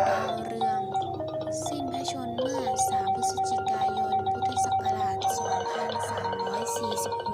ดาวเรือง สิ้นพระชนเมื่อ 3 พฤศจิกายน พุทธศักราช 2346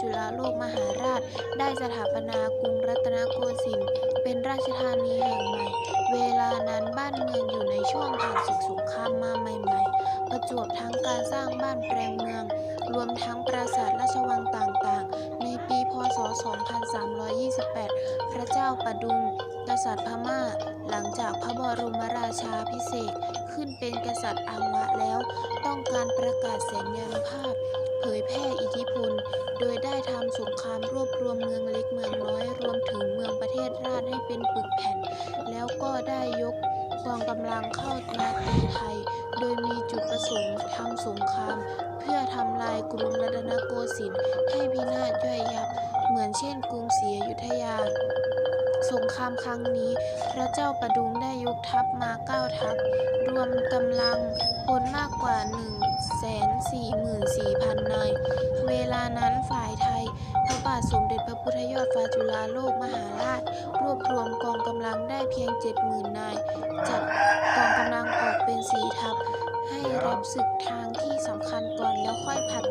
จุฬาโลกมหาราช ได้สถาปนากรุงรัตนโกสินทร์เป็นราชธานีแห่งใหม่ เวลานั้นบ้านเมืองอยู่ในช่วงผ่านศึกสงครามมาใหม่ๆ ประจวบทั้งการสร้างบ้านแปลงเมือง รวมทั้งปราสาทราชวังต่างๆ ในปีพศ 2328 พระเจ้าประดุงกษัตริย์พม่า หลังจากพระบรมราชาพิเศษขึ้นเป็นกษัตริย์อังวะแล้ว ต้องการประกาศสัญญานุภาพ เผยแพร่ เมืองเล็กเมืองน้อย รวมถึงเมืองประเทศราชให้เป็นปึกแผ่น แล้วก็ได้ยกกองกำลังเข้ามาตีไทย โดยมีจุดประสงค์ทำสงคราม เพื่อทำลายกรุงรัตนโกสินทร์ให้พินาศย่อยยับ เหมือนเช่นกรุงศรีอยุธยาสงครามครั้งนี้ พระเจ้าประดุงได้ยกทัพมาเก้าทัพ รวมกำลังพลมากกว่า 1 4 4 4 0 0 0 พระพุทธยอดฟ้าจุฬาโลกมหาราช รวบรวมกองกำลังได้เพียง70,000นาย จัดกองกำลังออกเป็นสีทัพ ให้รับศึกทางที่สำคัญก่อนแล้วค่อยผัด